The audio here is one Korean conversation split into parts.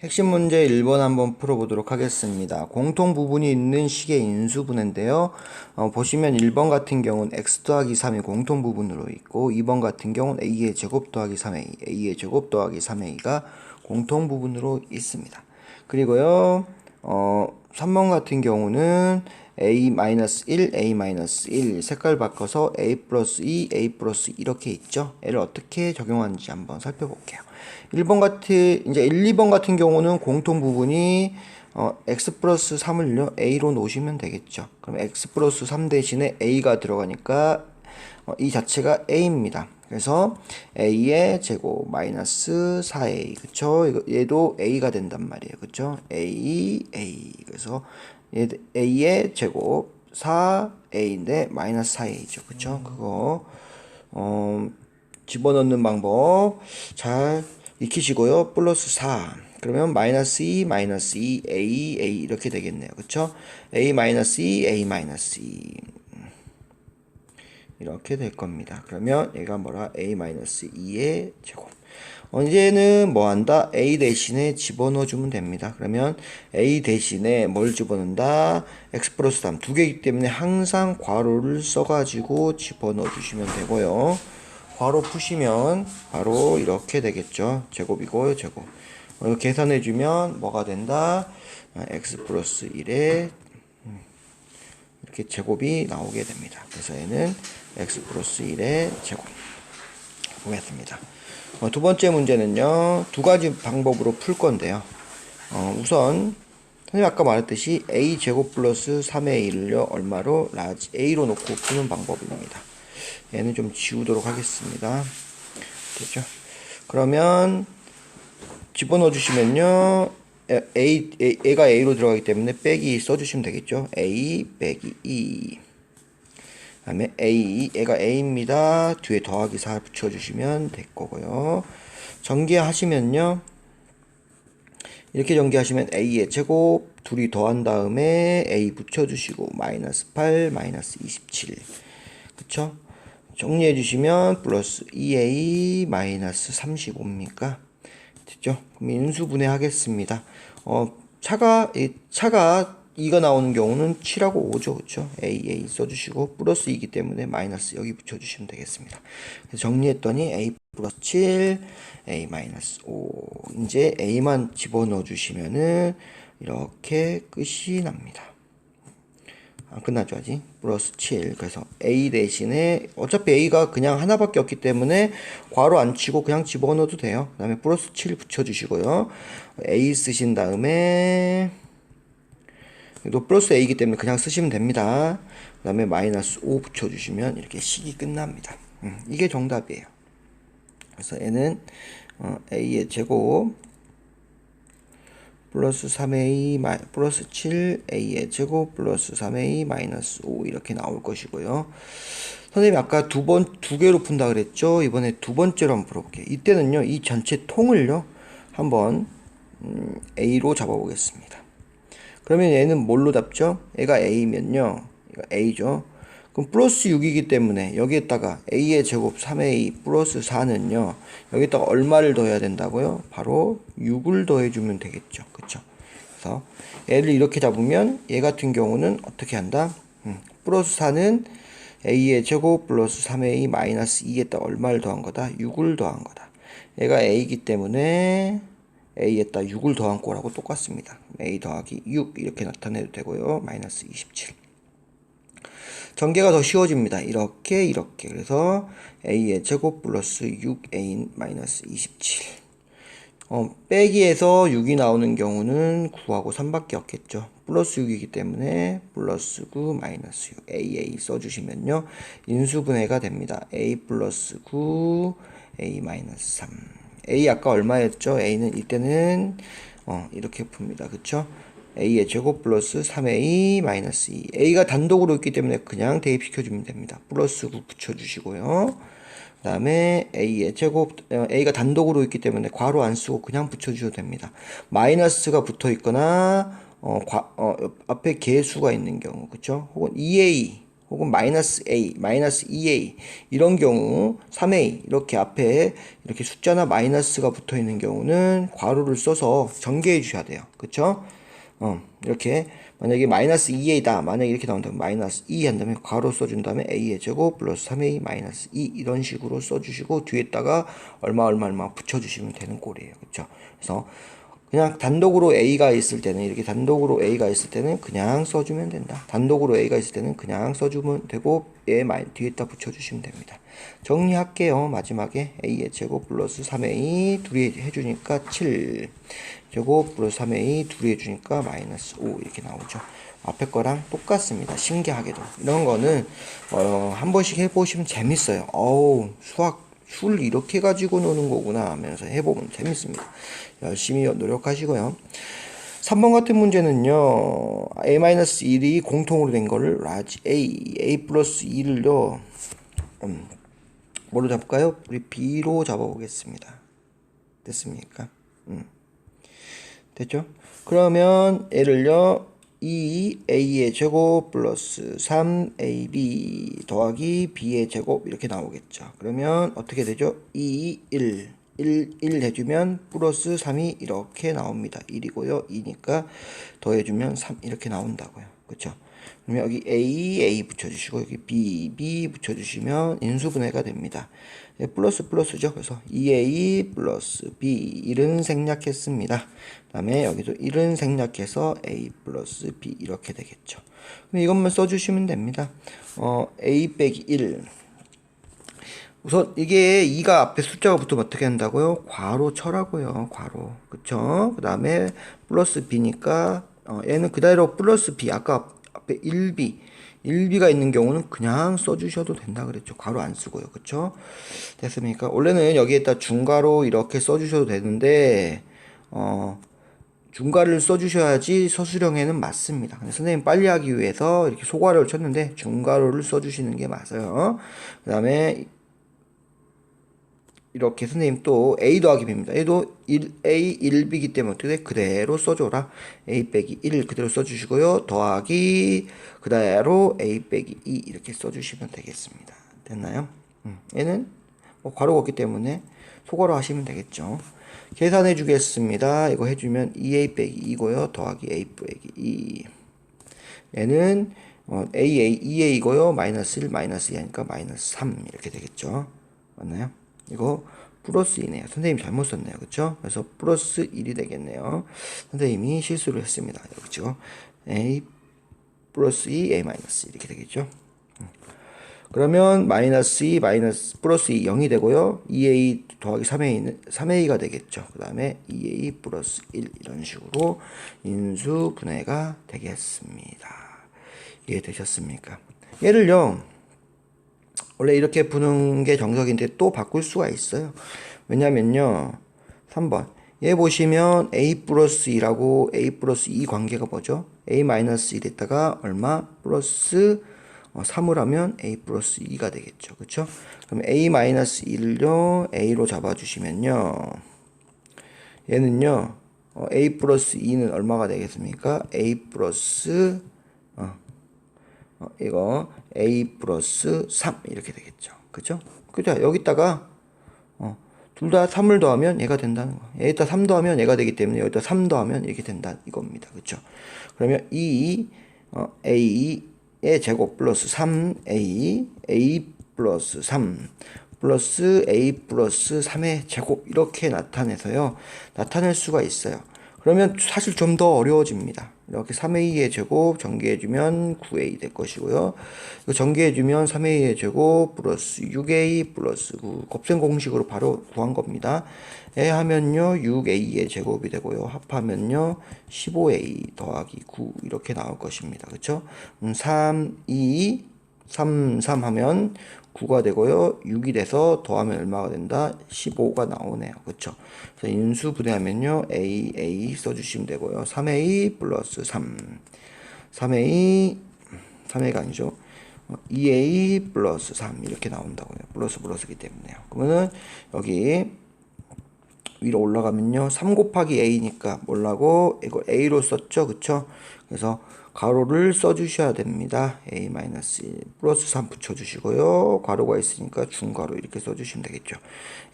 핵심 문제 1번 한번 풀어보도록 하겠습니다. 공통 부분이 있는 식의 인수분해인데요. 어, 보시면 1번 같은 경우는 x 더하기 3이 공통 부분으로 있고 2번 같은 경우는 a의 제곱 더하기 3a, a의 제곱 더하기 3a가 공통 부분으로 있습니다. 그리고요. 어, 3번 같은 경우는 a-1, a-1 색깔 바꿔서 a 플러스 2, a 플러스 이렇게 있죠. 얘를 어떻게 적용하는지 한번 살펴볼게요. 1번 같은 이제 1, 2번 같은 경우는 공통 부분이 어, x 플러스 3을요 a로 놓으시면 되겠죠. 그럼 x 플러스 3 대신에 a가 들어가니까 어, 이 자체가 a입니다. 그래서 a의 제곱 마이너스 4a 그쵸? 얘도 a가 된단 말이에요. 그쵸? a a 그래서 얘 a의 제곱 4a인데 마이너스 4a죠. 그쵸? 그거 어, 집어넣는 방법 잘 익히시고요. 플러스 4 그러면 마이너스 2 마이너스 2 a a 이렇게 되겠네요. 그쵸? a 마이너스 2 a 마이너스 2 이렇게 될 겁니다. 그러면 얘가 뭐라? a-2의 제곱. 언제는 뭐 한다? a 대신에 집어넣어 주면 됩니다. 그러면 a 대신에 뭘 집어넣는다? x 플러스 3. 두 개이기 때문에 항상 괄호를 써가지고 집어넣어 주시면 되고요. 괄호 푸시면 바로 이렇게 되겠죠. 제곱이고 제곱. 어, 계산해 주면 뭐가 된다? 아, x 플러스 1의 이렇게 제곱이 나오게 됩니다. 그래서 얘는 x 플러스 1의 제곱 보겠습니다. 어, 두 번째 문제는요. 두 가지 방법으로 풀 건데요. 어, 우선 선생님 아까 말했듯이 a 제곱 플러스 3의 1을요. 얼마로? 라지 a로 놓고 푸는 방법입니다. 얘는 좀 지우도록 하겠습니다. 됐죠? 그러면 집어넣어 주시면요. A, A, A가 A로 들어가기 때문에 빼기 써주시면 되겠죠. A 빼기 2. 그 다음에 A, 얘가 A입니다. 뒤에 더하기 4 붙여주시면 될 거고요. 전개하시면요. 이렇게 전개하시면 A의 제곱, 둘이 더한 다음에 A 붙여주시고, 마이너스 8, 마이너스 27. 그쵸? 정리해 주시면 플러스 2A 마이너스 35입니까? 됐죠? 그럼 인수분해 하겠습니다. 어, 차가, 이 차가 2가 나오는 경우는 7하고 5죠. 그쵸? A, A 써주시고, 플러스 2이기 때문에 마이너스 여기 붙여주시면 되겠습니다. 정리했더니 A 플러스 7, A 마이너스 5. 이제 A만 집어넣어 주시면은 이렇게 끝이 납니다. 안 끝났죠 아직 플러스 7 그래서 a 대신에 어차피 a가 그냥 하나밖에 없기 때문에 괄호 안 치고 그냥 집어넣어도 돼요 그 다음에 플러스 7 붙여주시고요 a 쓰신 다음에 또 플러스 a이기 때문에 그냥 쓰시면 됩니다 그 다음에 마이너스 5 붙여주시면 이렇게 식이 끝납니다 음, 이게 정답이에요 그래서 얘는 어, a의 제곱 플러스 3a 마, 플러스 7a의 제곱 플러스 3a 마이너스 5 이렇게 나올 것이고요. 선생님이 아까 두 번 두 개로 푼다 그랬죠? 이번에 두 번째로 한번 풀어볼게요. 이때는요 이 전체 통을요 한번 음, a로 잡아보겠습니다. 그러면 얘는 뭘로 잡죠? 얘가 a면요, a죠. 그럼 플러스 6이기 때문에 여기에다가 a의 제곱 3a 플러스 4는요 여기다가 얼마를 더해야 된다고요? 바로 6을 더해주면 되겠죠 그쵸 그래서 얘를 이렇게 잡으면 얘 같은 경우는 어떻게 한다? 음, 플러스 4는 a의 제곱 플러스 3a 마이너스 2에다 얼마를 더한 거다? 6을 더한 거다 얘가 a이기 때문에 a에다 6을 더한 거라고 똑같습니다 a 더하기 6 이렇게 나타내도 되고요 마이너스 27 전개가 더 쉬워집니다. 이렇게 이렇게 그래서 a의 제곱 플러스 6a 마이너스 27 어, 빼기에서 6이 나오는 경우는 9하고 3밖에 없겠죠. 플러스 6이기 때문에 플러스 9 마이너스 6 aa 써주시면요. 인수분해가 됩니다. a 플러스 9 a 마이너스 3 a 아까 얼마였죠? a는 이때는 어, 이렇게 풉니다. 그쵸? a의 제곱 플러스 3a 마이너스 2 a가 단독으로 있기 때문에 그냥 대입시켜주면 됩니다. 플러스 9 붙여주시고요. 그 다음에 a의 제곱 어, a가 단독으로 있기 때문에 괄호 안 쓰고 그냥 붙여주셔도 됩니다. 마이너스가 붙어 있거나 어, 과, 어, 앞에 개수가 있는 경우 그쵸? 혹은 2a 혹은 마이너스 A, 마이너스 2A 이런 경우 3A 이렇게 앞에 이렇게 숫자나 마이너스가 붙어 있는 경우는 괄호를 써서 전개해 주셔야 돼요. 그쵸? 어, 이렇게 만약에 마이너스 2a다 만약에 이렇게 나온다면 마이너스 2 한다면 괄호 써준 다음에 a의 제곱 플러스 3a 마이너스 2 이런 식으로 써주시고 뒤에다가 얼마 얼마 얼마 붙여주시면 되는 꼴이에요 그쵸 그래서 그냥 단독으로 a가 있을 때는 이렇게 단독으로 a가 있을 때는 그냥 써주면 된다 단독으로 a가 있을 때는 그냥 써주면 되고 얘 뒤에다 붙여주시면 됩니다 정리할게요 마지막에 a의 제곱 플러스 3a 둘이 해주니까 7 제곱 플러스 3a 둘이 해주니까 마이너스 5 이렇게 나오죠. 앞에 거랑 똑같습니다. 신기하게도. 이런 거는 어, 한 번씩 해보시면 재밌어요. 어우 수학 술 이렇게 가지고 노는 거구나 하면서 해보면 재밌습니다. 열심히 노력하시고요. 3번 같은 문제는요. a-1이 공통으로 된 거를 라지 a, a 플러스 2를요. 음, 뭐로 잡을까요? 우리 b로 잡아보겠습니다. 됐습니까? 음. 됐죠? 그러면 얘를요 2a의 제곱 플러스 3ab 더하기 b의 제곱 이렇게 나오겠죠. 그러면 어떻게 되죠? 2, 1, 1, 1 해주면 플러스 3이 이렇게 나옵니다. 1이고요. 2니까 더해주면 3 이렇게 나온다고요. 그쵸? 그러면 여기 A, A 붙여주시고 여기 B, B 붙여주시면 인수분해가 됩니다. 예, 플러스 플러스죠. 그래서 2A 플러스 B 1은 생략했습니다. 그 다음에 여기도 1은 생략해서 A 플러스 B 이렇게 되겠죠. 그럼 이것만 써주시면 됩니다. 어, A 빼기 1 우선 이게 2가 앞에 숫자가 붙으면 어떻게 한다고요? 괄호 쳐라고요. 괄호. 그쵸? 그 다음에 플러스 B니까 어, 얘는 그대로 플러스 B 아까 앞에 1B 1B가 있는 경우는 그냥 써주셔도 된다 그랬죠. 괄호 안 쓰고요. 그쵸? 됐습니까? 원래는 여기에다 중괄호 이렇게 써주셔도 되는데 어 중괄호를 써주셔야지 서술형에는 맞습니다. 근데 선생님 빨리 하기 위해서 이렇게 소괄호를 쳤는데 중괄호를 써주시는 게 맞아요. 그 다음에 이렇게 선생님 또 A 더하기 B입니다. 얘도 1, A 1B이기 때문에 어떻게 돼? 그대로 써줘라. A 빼기 1 그대로 써주시고요. 더하기 그대로 A 빼기 2 이렇게 써주시면 되겠습니다. 됐나요? 음, 얘는 뭐 괄호가 없기 때문에 소괄호 하시면 되겠죠. 계산해 주겠습니다. 이거 해주면 2A 빼기 2고요. 더하기 A 빼기 2. 얘는 어, AA, 2A고요. 마이너스 1, 마이너스 2 하니까 마이너스 3 이렇게 되겠죠. 맞나요? 이거 플러스 2네요. 선생님 잘못 썼네요. 그쵸? 그래서 플러스 1이 되겠네요. 선생님이 실수를 했습니다. 그죠? A 플러스 2, A 마이너스 이렇게 되겠죠? 그러면 마이너스 2, 마이너스 플러스 2, 0이 되고요. 2A 더하기 3A는 3A가 되겠죠. 그 다음에 2A 플러스 1 이런 식으로 인수 분해가 되겠습니다. 이해되셨습니까? 얘를요. 원래 이렇게 푸는 게 정석인데 또 바꿀 수가 있어요. 왜냐면요. 3번. 얘 보시면 a 플러스 2라고 a 플러스 2 관계가 뭐죠? a 마이너스 1 됐다가 얼마? 플러스 3을 하면 a 플러스 2가 되겠죠. 그쵸? 그럼 a 마이너스 1을요. a로 잡아주시면요. 얘는요. 어, a 플러스 2는 얼마가 되겠습니까? a 플러스 어, 어, 이거 a 플러스 3 이렇게 되겠죠. 그죠? 그죠? 여기다가 어, 둘 다 3을 더하면 얘가 된다는 거. 여기다 3 더하면 얘가 되기 때문에 여기다 3 더하면 이렇게 된다 이겁니다. 그죠? 그러면 이 어, a의 제곱 플러스 3a a 플러스 3 플러스 a 플러스 3의 제곱 이렇게 나타내서요. 나타낼 수가 있어요. 그러면 사실 좀 더 어려워집니다. 이렇게 3a의 제곱 전개해주면 9a 될 것이고요. 이거 전개해주면 3a의 제곱 플러스 6a 플러스 9 곱셈 공식으로 바로 구한 겁니다. 에 하면요 6a의 제곱이 되고요. 합하면요 15a 더하기 9 이렇게 나올 것입니다. 음, 3, 2, 3, 3 하면 9가 되고요. 6이 돼서 더하면 얼마가 된다? 15가 나오네요. 그쵸? 그래서 인수 분해하면요. A, A 써주시면 되고요. 3A 플러스 3. 3A, 3A가 아니죠. 2A 플러스 3. 이렇게 나온다고요. 플러스 플러스기 때문에요. 그러면은 여기 위로 올라가면요. 3 곱하기 A니까 뭐라고? 이걸 A로 썼죠. 그쵸? 그래서 가로를 써주셔야 됩니다. a 마이너스 1 플러스 3 붙여주시고요. 가로가 있으니까 중가로 이렇게 써주시면 되겠죠.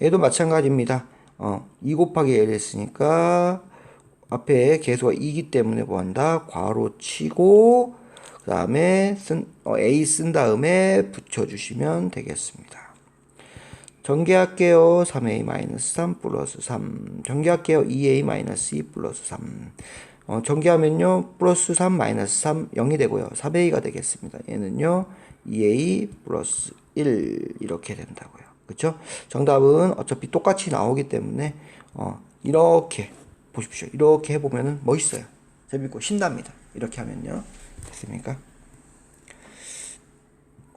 얘도 마찬가지입니다. 어, 2 곱하기 l 했으니까 앞에 계수가 2기 때문에 뭐한다? 괄호 치고 그 다음에 쓴, 어, a 쓴 다음에 붙여주시면 되겠습니다. 전개할게요. 3a-3 플러스 3. 전개할게요. 2a-2 플러스 3. 어, 전개하면요. 플러스 3 마이너스 3 0이 되고요. 3a가 되겠습니다. 얘는요. 2a 플러스 1 이렇게 된다고요. 그쵸? 정답은 어차피 똑같이 나오기 때문에 어, 이렇게 보십시오. 이렇게 해보면 멋있어요. 재밌고 신납니다. 이렇게 하면요. 됐습니까?